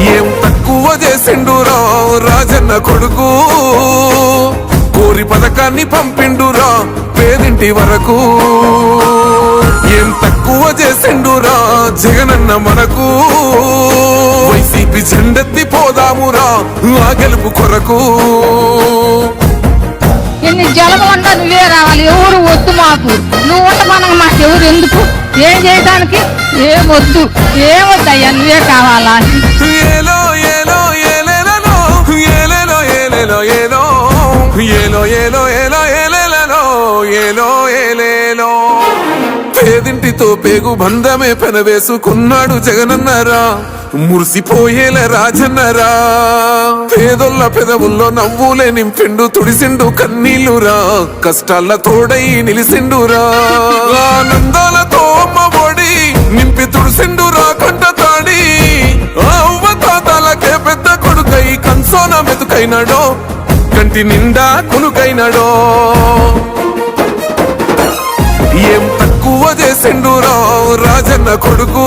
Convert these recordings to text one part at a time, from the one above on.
ఏం తక్కువ చేసిండురా రాజన్న కొడుకు? కోరి పథకాన్ని పంపిండురా పేదింటి వరకు. ఏం తక్కువ చేసిండురా జగనన్న మనకు. వైసీపీ జెండెత్తి పోదామురా ఆ గెలుపు కొరకు. ఎన్ని జలము నువ్వే రావాలి ఎవరు వద్దు మాకు? ఏం చేయడానికి? ఏం వద్దు. ఏం వద్దయ్యా? నువ్వే కావాలా? ఏలో ఏలో ఏలేలలో ఏలేలో ఏలేలో ఏలో ఏలో ఏలో ఏలో ఏలేలలో ఏలో ఏలేలో. పేదింటితో పేగు బంధమే పెనవేసుకున్నాడు జగనన్నరా. మురిసిపోయేల రాజన్నరా. పేదొల్ల పెదవుల్లో నవ్వులే నింపిండు తుడిసిండు కన్నీళ్ళురా. కష్టాల తోడై నిలిసిండురా. ఆనందాలతో అమ్మ ఒడి నింపి తుడిసిండురా కంట తాడి. ఆ అవ్వ తాతలకే పెద్ద కొడుకై కన్సోన మెతుకైనాడో కంటి నిండా కునుకైనాడో. ఏం తక్కువ చేసిండురా రాజన్న కొడుకు.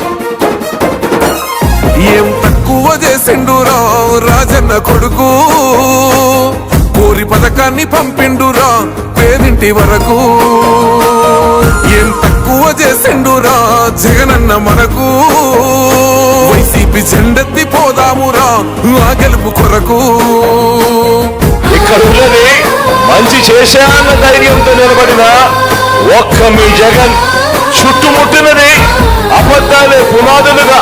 తక్కువ రావు రాజన్న కొడుకు. కోరి పథకాన్ని పంపిండురా పేదింటి వరకు. ఏం తక్కువ చేసిండురా జగనన్న మనకు. వైసీపీ జెండెత్తి పోదామురా ఆ గెలుపు కొరకు. ఇక్కడ ఉన్నది మంచి చేశాన్న ధైర్యంతో నిలబడిన ఒక్క మీ జగన్ చుట్టుముట్టినది అబద్ధాలే పునాదులుగా.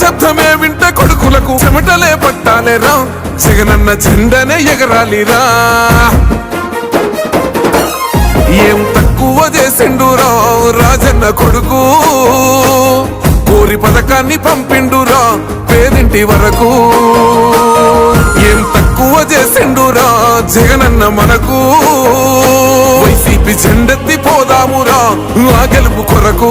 శబ్దమే వింట కొడుకులకు చెమటలే పట్టాలేరా జగనన్న జెండనే ఎగరాలిరా. ఏం తక్కువ చేసిండురా రాజన్న కొడుకు. కోరి పథకాన్ని పంపిండురా పేదింటి వరకు. ఏం తక్కువ చేసిండురా జగనన్న మనకు. వైసీపీ జెండెత్తి పోదామురా ఆ గెలుపు కొరకు.